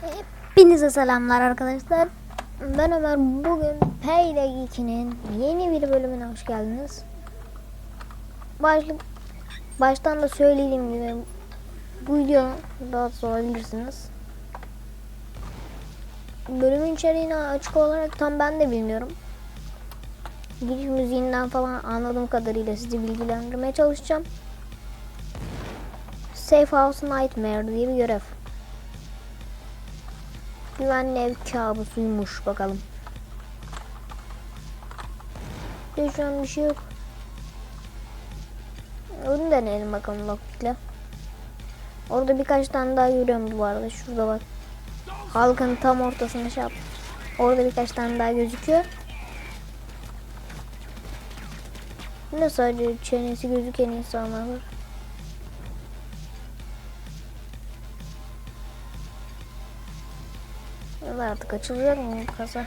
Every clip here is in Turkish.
Hepinize selamlar arkadaşlar. Ben Ömer. Bugün Payday 2'nin yeni bir bölümüne hoş geldiniz. Başlık baştan da söylediğim gibi bu video rahatsız olabilirsiniz. Bölümün içeriğini açık olarak tam ben de bilmiyorum. Giriş müziğinden falan anladığım kadarıyla sizi bilgilendirmeye çalışacağım. Safe House Nightmare diye bir görev. Güvenli ev kabusuymuş bakalım. Bir şu an bir şey yok. Onu deneyelim bakalım lockpick'le. Orada birkaç tane daha görüyorum bu arada. Şurada bak. Halkın tam ortasında şey yap. Orada birkaç tane daha gözüküyor. Ne sadece çenesi gözüken insanlar var. Ладно, кочевер не показал.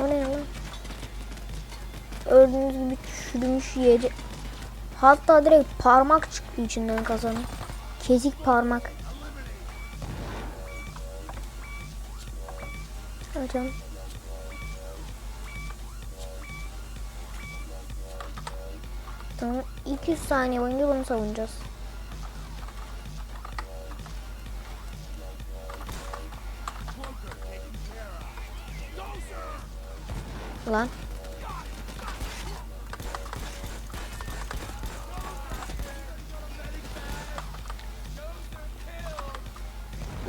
O ne lan? Gördüğünüz gibi çürümüş yiyecek. Hatta direkt parmak çıktı içinden kasanın. Kesik parmak. Açalım. Tamam. 200 saniye boyunca bunu savunacağız. Lan.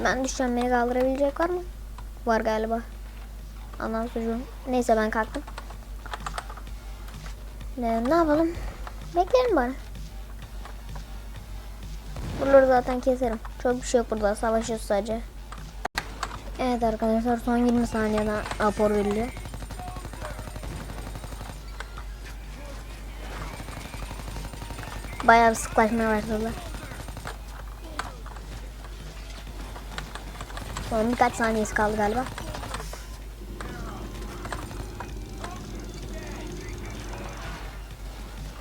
Ben düşeceğim beni kaldırabilecek var mı? Var galiba. Anam çocuğum. Neyse ben kalktım. Ne, ne yapalım? Beklerim bana. Buraları zaten keserim. Çok bir şey yok burada. Savaşıyoruz sadece. Evet arkadaşlar son 20 saniyede rapor veriliyor. Bayağı bir sıklaşmaya başladı. Son birkaç saniyesi kaldı galiba.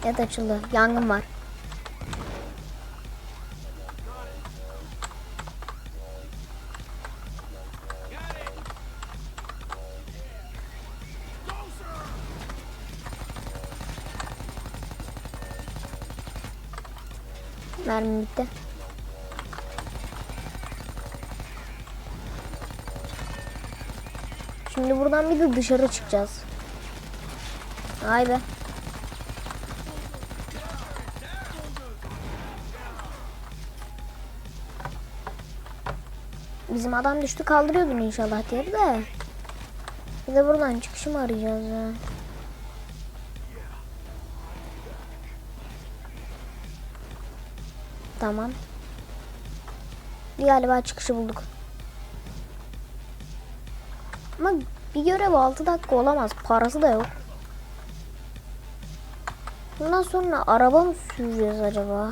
Evet açıldı. Yangın var. Mermi bitti. Şimdi buradan bir de dışarı çıkacağız. Vay. Bizim adam düştü kaldırıyordun inşallah diye de. Bir de buradan çıkışı mı arayacağız ya? Tamam. Galiba çıkışı bulduk. Ama bir görev 6 dakika olamaz. Parası da yok. Bundan sonra araba mı süreceğiz acaba?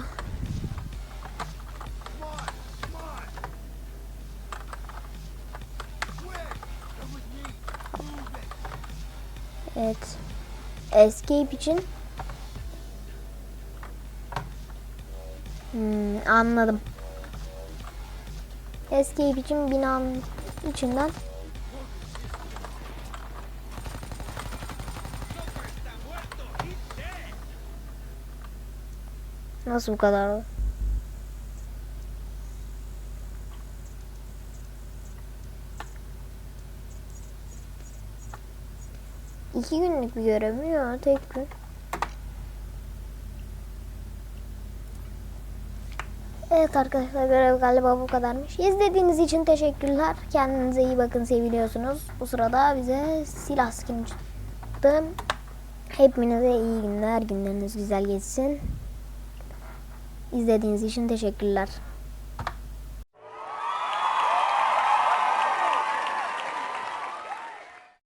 Evet. Escape için Hmm, anladım. Escape için binanın içinden Nasıl bu kadar? İki günlük bir görev mi ya? Tek gün. Evet arkadaşlar görev galiba bu kadarmış. İzlediğiniz için teşekkürler. Kendinize iyi bakın seviliyorsunuz. Bu sırada bize silah skin çıktı. Hepinize iyi günler. Günleriniz güzel geçsin. izlediğiniz için teşekkürler.